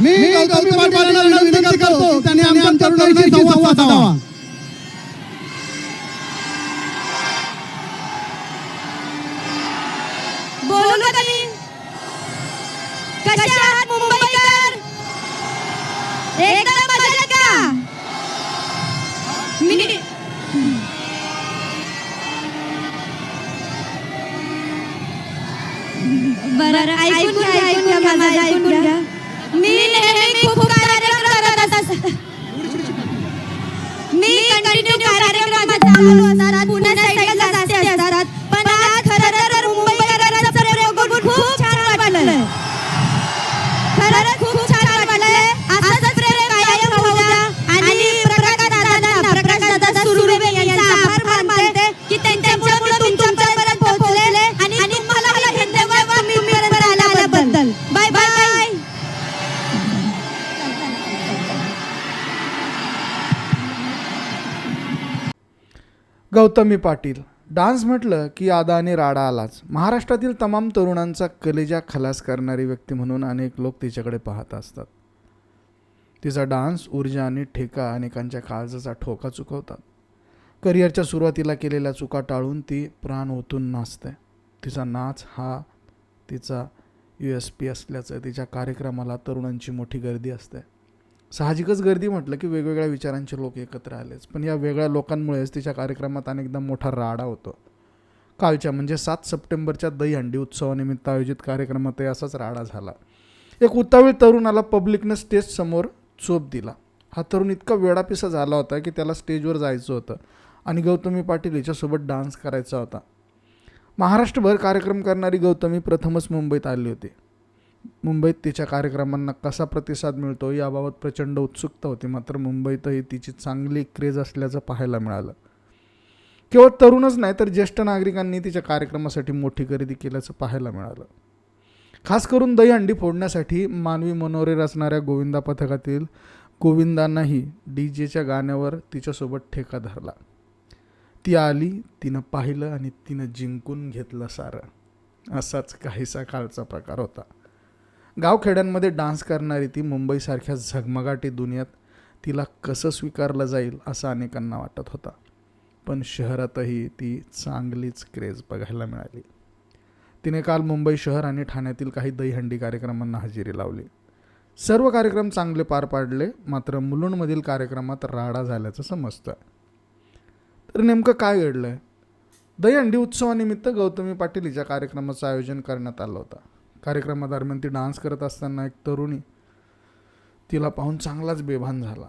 मी गौतमी पाटील यांना विनंती करतो की त्यांनी आमच्या तरुणांशी संवाद साधावा. बोलू का मी कसे आहात मुंबईकर? एकदम मजेत का? मी बरं ऐकून घ्या ऐकून घ्या माझं ऐकून घ्या. मी नेहमी खूप कार्यक्रम करत असत मी कंटिन्यू कार्यक्रम चालू असतात पुणे साईडला जास्त असतात पण आज खरं तर मुंबईकरांचा प्रयोग बघून खूप छान वाटलं खरं खूप छान वाटलंय. असंच प्रयोग कायम होऊ द्या आणि प्रकाश दादा प्रकाश दादा सुरुवे यांचा आभार मानते की त्यांच्यामुळे तुम्ही तुमच्यापर्यंत पोहोचले आणि तुम्हाला धन्यवाद तुम्ही पर्यंत आल्याबद्दल बाय. गौतमी पाटील. डान्स म्हटलं की आदा आणि राडा आलाच. महाराष्ट्रातील तमाम तरुणांचा कलेजा खलास करणारी व्यक्ती म्हणून अनेक लोक तिच्याकडे पाहत असतात. तिचा डान्स ऊर्जा आणि ठेका अनेकांच्या काळजाचा ठोका चुकवतात. करिअरच्या सुरुवातीला केलेल्या चुका टाळून ती प्राण ओतून नाचते. तिचा नाच हा तिचा यू एस पी असल्याचं तिच्या कार्यक्रमाला तरुणांची मोठी गर्दी असते. साहजिकच गर्दी म्हटलं की वेगवेगळ्या विचारांचे लोक एकत्र आलेच. पण या वेगळ्या लोकांमुळेच तिच्या कार्यक्रमात अनेकदा मोठा राडा होतो. कालच्या म्हणजे सात सप्टेंबरच्या दहीहंडी उत्सवानिमित्त आयोजित कार्यक्रमातही असाच राडा झाला. एक उतावीळ तरुणाला पब्लिकनं स्टेज समोर चोप दिला. हा तरुण इतका वेडापिसा झाला होता की त्याला स्टेजवर जायचं होतं आणि गौतमी पाटील याच्यासोबत डान्स करायचा होता. महाराष्ट्रभर कार्यक्रम करणारी गौतमी प्रथमच मुंबईत आली होती. मुंबईत तिच्या कार्यक्रमांना कसा प्रतिसाद मिळतो याबाबत प्रचंड उत्सुकता होती. मात्र मुंबईतही तिची चांगली क्रेज असल्याचं पाहायला मिळालं. केवळ तरुणच नाही तर ज्येष्ठ नागरिकांनी तिच्या कार्यक्रमासाठी मोठी खरेदी केल्याचं पाहायला मिळालं. खास करून दहीहंडी फोडण्यासाठी मानवी मनोरे रचणाऱ्या गोविंदा पथकातील गोविंदांनाही डी जेच्या गाण्यावर तिच्यासोबत ठेका धरला. ती आली तिनं पाहिलं आणि तिनं जिंकून घेतलं सारं. असाच काहीसा काळचा प्रकार होता. गावखेड्यांमध्ये डान्स करणारी ती मुंबईसारख्या झगमगाटी दुनियात तिला कसं स्वीकारलं जाईल असं अनेकांना वाटत होता. पण शहरातही ती चांगलीच क्रेज बघायला मिळाली. तिने काल मुंबई शहर आणि ठाण्यातील काही दहीहंडी कार्यक्रमांना हजेरी लावली. सर्व कार्यक्रम चांगले पार पाडले मात्र मुलुंडमधील कार्यक्रमात राडा झाल्याचं समजतं तर नेमकं काय घडलं आहे दहीहंडी उत्सवानिमित्त गौतमी पाटील हिच्या कार्यक्रमाचं आयोजन करण्यात आलं होतं. कार्यक्रमादरम्यान ती डान्स करत असताना एक तरुणी तिला पाहून चांगलाच बेभान झाला.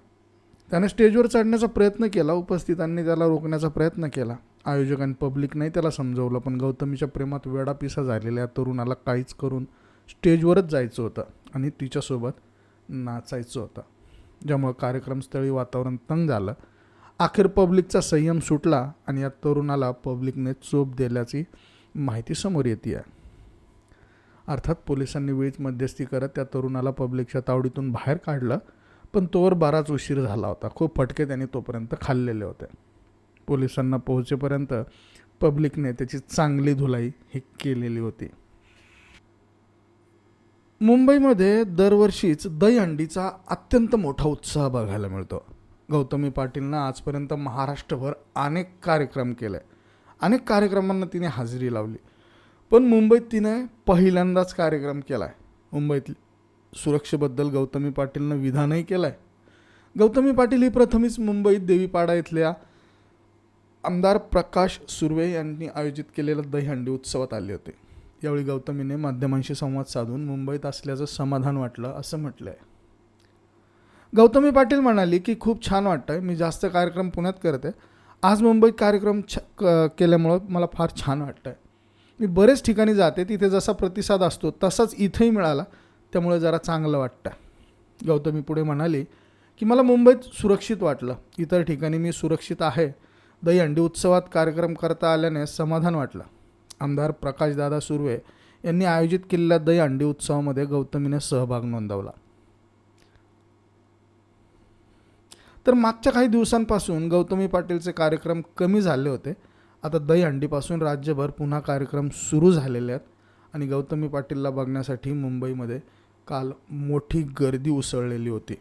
त्याने स्टेजवर चढण्याचा प्रयत्न केला उपस्थितांनी त्याला रोखण्याचा प्रयत्न केला. आयोजकांनी पब्लिकने त्याला समजवलं पण गौतमीच्या प्रेमात वेडापिसा झालेल्या तरुणाला काहीच करून स्टेजवरच जायचं होतं आणि तिच्यासोबत नाचायचं होतं. ज्यामुळं कार्यक्रमस्थळी वातावरण तंग झालं. अखेर पब्लिकचा संयम सुटला आणि या तरुणाला पब्लिकने चोप दिल्याची माहिती समोर येते आहे अर्थात पोलिसांनी वेळीच मध्यस्थी करत त्या तरुणाला पब्लिकच्या तावडीतून बाहेर काढलं. पण तोवर बराच उशीर झाला होता. खूप फटके त्यांनी तोपर्यंत खाल्लेले होते. पोलिसांना पोहोचेपर्यंत पब्लिकने त्याची चांगली धुलाई ही केलेली होती. मुंबईमध्ये दरवर्षीच दहीहंडीचा अत्यंत मोठा उत्साह बघायला मिळतो. गौतमी पाटीलनं आजपर्यंत महाराष्ट्रभर अनेक कार्यक्रम केले. अनेक कार्यक्रमांना तिने हजेरी लावली. पण मुंबईत तिने पहिल्यांदाच कार्यक्रम केला आहे मुंबईत सुरक्षेबद्दल गौतमी पाटीलनं विधानही केलं आहे गौतमी पाटील ही प्रथमच मुंबईत देवीपाडा इथल्या आमदार प्रकाश सुर्वे यांनी आयोजित केलेल्या दहीहंडी उत्सवात आले होते. यावेळी गौतमीने माध्यमांशी संवाद साधून मुंबईत असल्याचं समाधान वाटलं असं म्हटलं आहे गौतमी पाटील म्हणाली की खूप छान वाटतं आहे मी जास्त कार्यक्रम पुण्यात करते. आज मुंबईत कार्यक्रम छ क केल्यामुळं मला फार छान वाटतं आहे मी बरेच ठिकाणी जाते तिथे जसा प्रतिसाद असतो तसाच इथंही मिळाला. त्यामुळे जरा चांगलं वाटतं. गौतमी पुढे म्हणाली की मला मुंबईत सुरक्षित वाटलं. इतर ठिकाणी मी सुरक्षित आहे. दहीहंडी उत्सवात कार्यक्रम करता आल्याने समाधान वाटलं. आमदार प्रकाशदादा सुर्वे यांनी आयोजित केलेल्या दहीहंडी उत्सवामध्ये गौतमीने सहभाग नोंदवला. तर मागच्या काही दिवसांपासून गौतमी पाटीलचे कार्यक्रम कमी झाले होते. आता दहीहंडीपासून राज्यभर पुन्हा कार्यक्रम सुरू झालेले आहेत. आणि गौतमी पाटीलला बघण्यासाठी मुंबईमध्ये काल मोठी गर्दी उसळलेली होती.